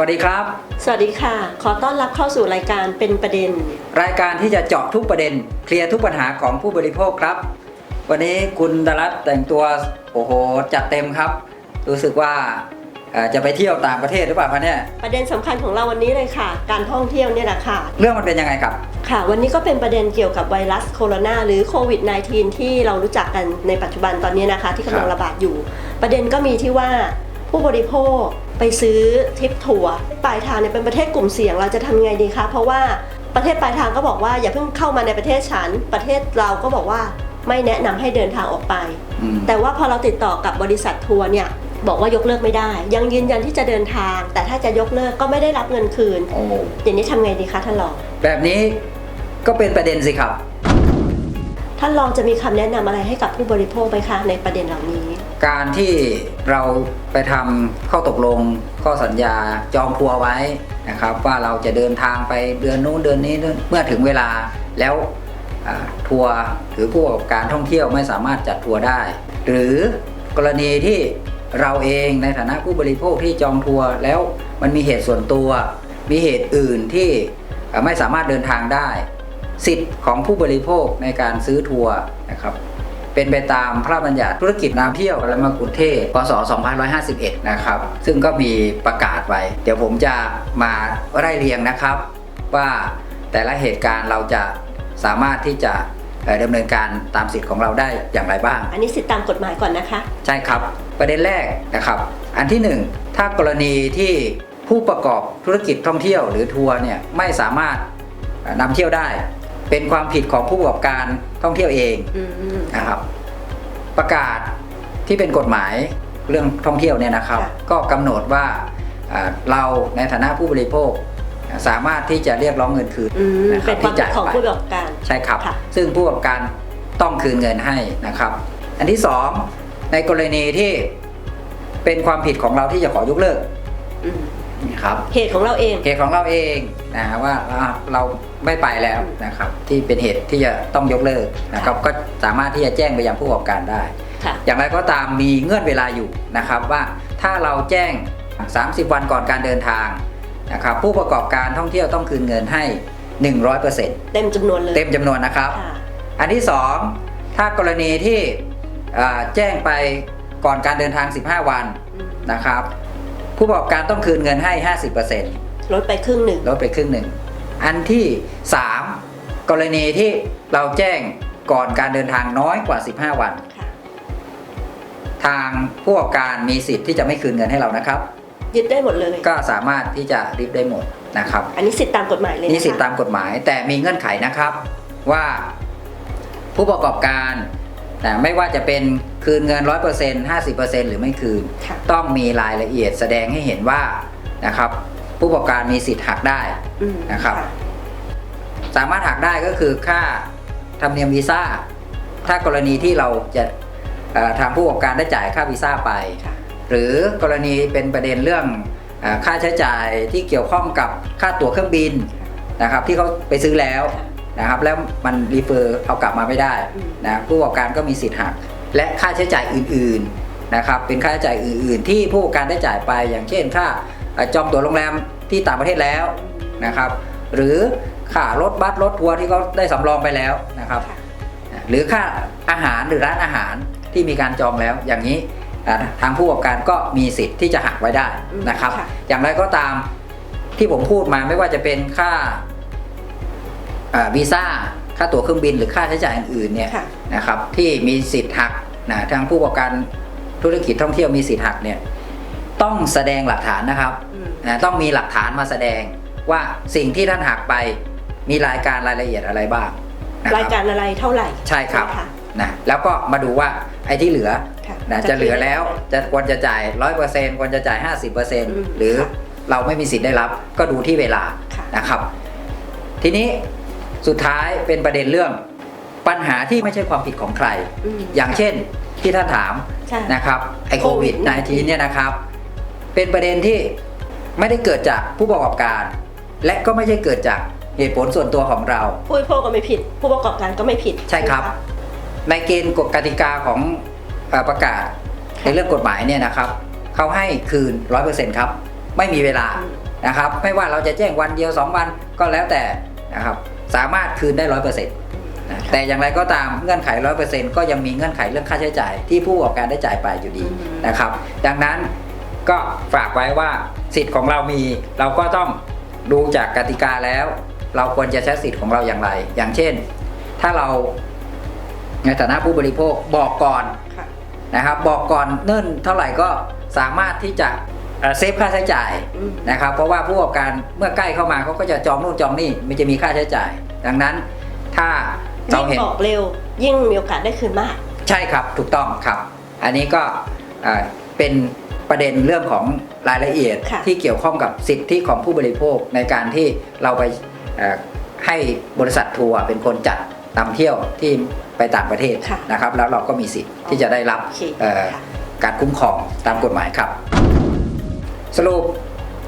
วัสดีครับ สวัสดีค่ะ ขอต้อนรับเข้าสู่รายการเป็นประเด็น รายการที่จะเจาะทุกประเด็น เคลียร์ทุกปัญหาของผู้บริโภคครับ วันนี้คุณดารัตแต่งตัวโอ้โหจัดเต็มครับ รู้สึกว่าเอ่อจะไปเที่ยวต่างประเทศหรือเปล่าคะเนี่ยประเด็นสำคัญของเราวันนี้เลยค่ะ การท่องเที่ยวเนี่ยแหละค่ะ เรื่องมันเป็นยังไงครับ ค่ะ วันนี้ก็เป็นประเด็นเกี่ยวกับไวรัสโคโรนาหรือโควิด -19 ที่เรารู้จักกันในปัจจุบันตอนนี้นะคะ ที่กำลังครับระบาดอยู่ ประเด็นก็มีที่ว่า ผู้บริโภคไปซื้อทริปทัวร์ปลายทางเนี่ยเป็นประเทศกลุ่มเสี่ยงเราจะทำไงดีคะ เพราะว่าประเทศปลายทางก็บอกว่าอย่าเพิ่งเข้ามาในประเทศฉัน ประเทศเราก็บอกว่าไม่แนะนำให้เดินทางออกไปอืมแต่ว่าพอเราติดต่อกับบริษัททัวร์เนี่ยบอกว่ายกเลิกไม่ได้ ยังยืนยันที่จะเดินทาง แต่ถ้าจะยกเลิกก็ไม่ได้รับเงินคืนโอ้อย่างนี้ทำไงดีคะท่านรอง แบบนี้ก็เป็นประเด็นสิครับ ท่านรองจะมีคำแนะนำอะไรให้กับผู้บริโภคไหมคะในประเด็นเหล่านี้ การที่เราไปทำข้อตกลงข้อสัญญาจองทัวร์ไว้นะครับ ว่าเราจะเดินทางไปเดือนนู้นเดือนนี้เมื่อถึงเวลาแล้วทัวร์หรือผู้ประกอบการท่องเที่ยวไม่สามารถจัดทัวร์ได้ หรือกรณีที่เราเองในฐานะผู้บริโภคที่จองทัวร์แล้วมันมีเหตุส่วนตัว มีเหตุอื่นที่ไม่สามารถเดินทางได้ สิทธิ์ของผู้บริโภคในการซื้อทัวร์นะครับ เป็นไปตามพระราชบัญญัติธุรกิจนำเที่ยวและมากุเทศพศ 2551 นะครับ ซึ่งก็มีประกาศไว้ เดี๋ยวผมจะมาไล่เรียงนะครับ ว่าแต่ละเหตุการณ์เราจะสามารถที่จะเอ่อดำเนินการตามสิทธิ์ของเราได้อย่างไรบ้าง อันนี้สิทธิตามกฎหมายก่อนนะคะ ใช่ครับ ประเด็นแรกนะครับ อันที่หนึ่งถ้ากรณีที่ผู้ประกอบธุรกิจท่องเที่ยวหรือทัวร์เนี่ยไม่สามารถเอ่อนำเที่ยวได้ เป็นความผิดของผู้ประกอบการท่องเที่ยวเองอืมนะครับ ประกาศที่เป็นกฎหมายเรื่องท่องเที่ยวเนี่ยนะครับค่ะก็กำหนดว่าอ่าเราในฐานะผู้บริโภค สามารถที่จะเรียกร้องเงินคืนอืมนะครัเป็บนความที่ผิดจ่ายของไปผู้ประกอบการใช่ครับค่ะซึ่งผู้ประกอบการต้องคืนเงินให้นะครับ อันที่สองในกรณีที่เป็นความผิดของเราที่จะขอยกเลิกอืม นะครับเหตุของเราเอง เหตุของเราเองนะว่าอ่าเราไม่ไปแล้วนะครับ ที่เป็นเหตุที่จะต้องยกเลิกนะครับ ก็สามารถที่จะแจ้งไปยังผู้ประกอบการได้ค่ะอย่างไรก็ตามมีเงื่อนเวลาอยู่นะครับว่าถ้าเราแจ้ง 30 วันก่อนการเดินทางนะครับผู้ประกอบการท่องเที่ยวต้องคืนเงินให้ 100%เต็มจำนวนเลยเต็มจำนวนนะครับค่ะอันที่ 2 ถ้ากรณีที่อ่าแจ้งไปก่อนการเดินทาง 15 วันอืมนะครับ ผู้ประกอบการต้องคืนเงินให้ 50%ลดไปครึ่งหนึ่งลดไปครึ่งหนึ่ง อันที่ 3 กรณีที่เราแจ้งก่อนการเดินทางน้อยกว่า 15 วันค่ะทางผู้ประกอบการมีสิทธิ์ที่จะไม่คืนเงินให้เรานะครับ ยึดได้หมดเลย ก็สามารถที่จะริบได้หมดนะครับ อันนี้สิทธิตามกฎหมายเลยนะคะนี่สิทธิตามกฎหมาย แต่มีเงื่อนไขนะครับว่าผู้ประกอบการ นะไม่ว่าจะเป็นคืนเงิน 100% 50%หรือไม่คืนค่ะต้องมีรายละเอียดแสดงให้เห็นว่านะครับ ผู้ประกอบการมีสิทธิ์หักได้อืมนะครับ สามารถหักได้ก็คือค่าธรรมเนียมวีซ่า ถ้ากรณีที่เราจะเอ่อทางผู้ประกอบการได้จ่ายค่าวีซ่าไปค่ะหรือกรณีเป็นประเด็นเรื่องเออค่าใช้จ่ายที่เกี่ยวข้องกับค่าตั๋วเครื่องบินนะครับ ที่เขาไปซื้อแล้ว นะครับ แล้วมันรีเฟอร์เอากลับมาไม่ได้อืมนะผู้ประกอบการก็มีสิทธิ์หัก และค่าใช้จ่ายอื่นๆนะครับเป็นค่าใช้จ่ายอื่น ๆ ที่ผู้ประกอบการได้จ่ายไป อย่างเช่นค่าเอ่อจองตั๋วโรงแรมที่ต่างประเทศแล้วนะครับ หรือค่ารถบัสรถทัวร์ที่เขาได้สำรองไปแล้วนะครับค่ะหรือค่าอาหารหรือร้านอาหารที่มีการจองแล้วอย่างนี้อ่าทางผู้ประกอบการก็มีสิทธิ์ที่จะหักไว้ได้นะครับค่ะอย่างไรก็ตามที่ผมพูดมาไม่ว่าจะเป็นค่าอ่า วีซ่าค่าตั๋วเครื่องบินหรือค่าใช้จ่ายอื่นๆเนี่ยค่ะ นะครับที่มีสิทธิ์หักนะทางผู้ประกอบการธุรกิจท่องเที่ยวมีสิทธิ์หักเนี่ยต้องแสดงหลักฐานนะครับ อืม นะต้องมีหลักฐานมาแสดงว่าสิ่งที่ท่านหักไปมีรายการรายละเอียดอะไรบ้างนะครายบการอะไรเท่าไหร่ใช่ครับค่ะนะแล้วก็มาดูว่าไอ้ที่เหลือค่ะนะจะเหลือแล้วจะควรจะจ่ายร้อยเปอร์เซ็นต์ควรจะจ่ายห้าสิบเปอร์เซ็นต์หรือเราไม่มีสิทธิ์ได้รับก็ดูที่เวลาค่ะ นะครับ ทีนี้ สุดท้ายเป็นประเด็นเรื่องปัญหาที่ไม่ใช่ความผิดของใครมอย่างเช่นที่ท่านถามใช่นะครับไอ้โควิด COVID-19 19เนี่ยนะครับ เป็นประเด็นที่ไม่ได้เกิดจากผู้ประกอบการ และก็ไม่ใช่เกิดจากเหตุผลส่วนตัวของเรา ผู้บริโภคก็ไม่ผิด ผู้ประกอบการก็ไม่ผิดใช่ครับไหมะในเกณฑ์กฎกติกาของเออประกาศในเรื่องกฎหมายเนี่ยนะครับเขาให้คืน 100%ครับ ไม่มีเวลาอืมนะครับ ไม่ว่าเราจะแจ้งวันเดียว 2 วันก็แล้วแต่นะครับ สามารถคืนได้ร้อยเปอร์เซ็นต์แต่อย่างไรก็ตามเงื่อนไขร้อยเปอร์เซ็นต์ก็ยังมีเงื่อนไขเรื่องค่าใช้จ่ายที่ผู้ประกอบการได้จ่ายไปอยู่ดีอืมนะครับ ดังนั้นก็ฝากไว้ว่าสิทธิ์ของเรามีเราก็ต้องดูจากกติกาแล้ว เราควรจะใช้สิทธิ์ของเราอย่างไร อย่างเช่น ถ้าเราในฐานะผู้บริโภคบอกก่อนค่ะนะครับบอกก่อนเนิ่นเท่าไหร่ก็สามารถที่จะ เอ่อเซฟค่าใช้จ่ายอืมนะครับเพราะว่าผู้ประกอบการเมื่อใกล้เข้ามาเขาก็จะจองนู่นจองนี่มันจะมีค่าใช้จ่าย ดังนั้นถ้าเรายิ่งเห็นบอกเร็ว ยิ่งมีโอกาสได้คืนมาก ใช่ครับถูกต้องครับ อันนี้ก็เอ่อเป็นประเด็นเรื่องของรายละเอียดค่ะที่เกี่ยวข้องกับสิทธิของผู้บริโภคในการที่เราไปเอ่อให้บริษัททัวร์เป็นคนจัดนำเที่ยวที่ไปต่างประเทศค่ะนะครับ แล้วเราก็มีสิทธิ์ที่จะได้รับโอเคเอ่อค่ะการคุ้มครองตามกฎหมายครับ สรุป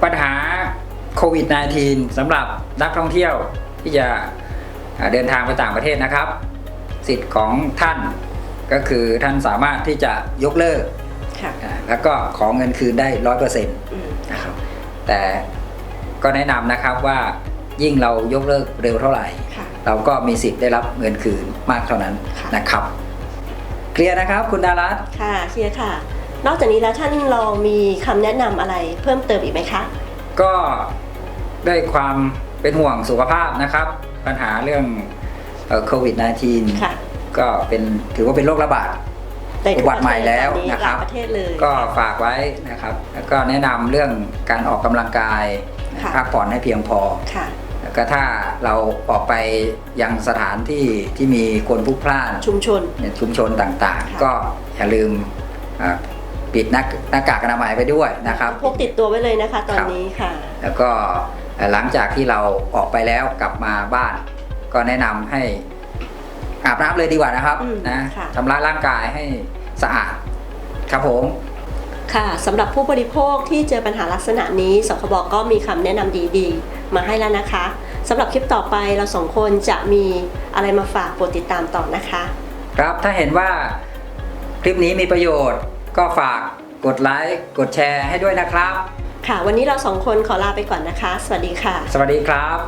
ปัญหาโควิด -19 สำหรับนักท่องเที่ยวที่จะเอ่อเดินทางไปต่างประเทศนะครับ สิทธิ์ของท่านก็คือท่านสามารถที่จะยกเลิกค่ะอ่าแล้วก็ขอเงินคืนได้ร้อยเปอร์เซ็นต์อืมนะครับแต่ก็แนะนำนะครับว่ายิ่งเรายกเลิกเร็วเท่าไหร่ค่ะเราก็มีสิทธิ์ได้รับเงินคืนมากเท่านั้นค่ะนะครับ เคลียร์นะครับคุณดารัตน์ค่ะเคลียร์ค่ะ นอกจากนี้แล้วท่านลองมีคำแนะนำอะไรเพิ่มเติมอีกไหมคะ ก็ด้วยความเป็นห่วงสุขภาพนะครับ ปัญหาเรื่องโควิด -19 ค่ะก็เป็นถือว่าเป็นโรคระบาด ในทุกอุบัติใหม่แล้วปเทศตอนะครับหลายประเทศเลย ก็ฝากไว้นะครับ แล้วก็แนะนำเรื่องการออกกำลังกายค่ะ พักผ่อนให้เพียงพอ ค่ะ แล้วก็ถ้าเราออกไปยังสถานที่ที่มีคนพลุกพล่านชุมชน ในชุมชนต่างค่ะ ๆ ก็อย่าลืมอ่า ปิดหน้าหน้ากากอนามัยไปด้วยนะครับพกติดตัวไว้เลยนะคะ ตอนครับนี้ค่ะ แล้วก็หลังจากที่เราออกไปแล้วกลับมาบ้าน ก็แนะนำให้อาบน้ำเลยดีกว่านะครับอืมนะค่ะชำระร่างกายให้สะอาดครับผมค่ะสำหรับผู้บริโภคที่เจอปัญหาลักษณะนี้สคบก็มีคำแนะนำดีๆ มาให้แล้วนะคะสำหรับคลิปต่อไปเราสองคนจะมีอะไรมาฝากโปรดติดตามต่อนะคะ ครับถ้าเห็นว่าคลิปนี้มีประโยชน์ ก็ฝากกดไลค์กดแชร์ให้ด้วยนะครับ ค่ะ วันนี้เราสองคนขอลาไปก่อนนะคะ สวัสดีค่ะ สวัสดีครับ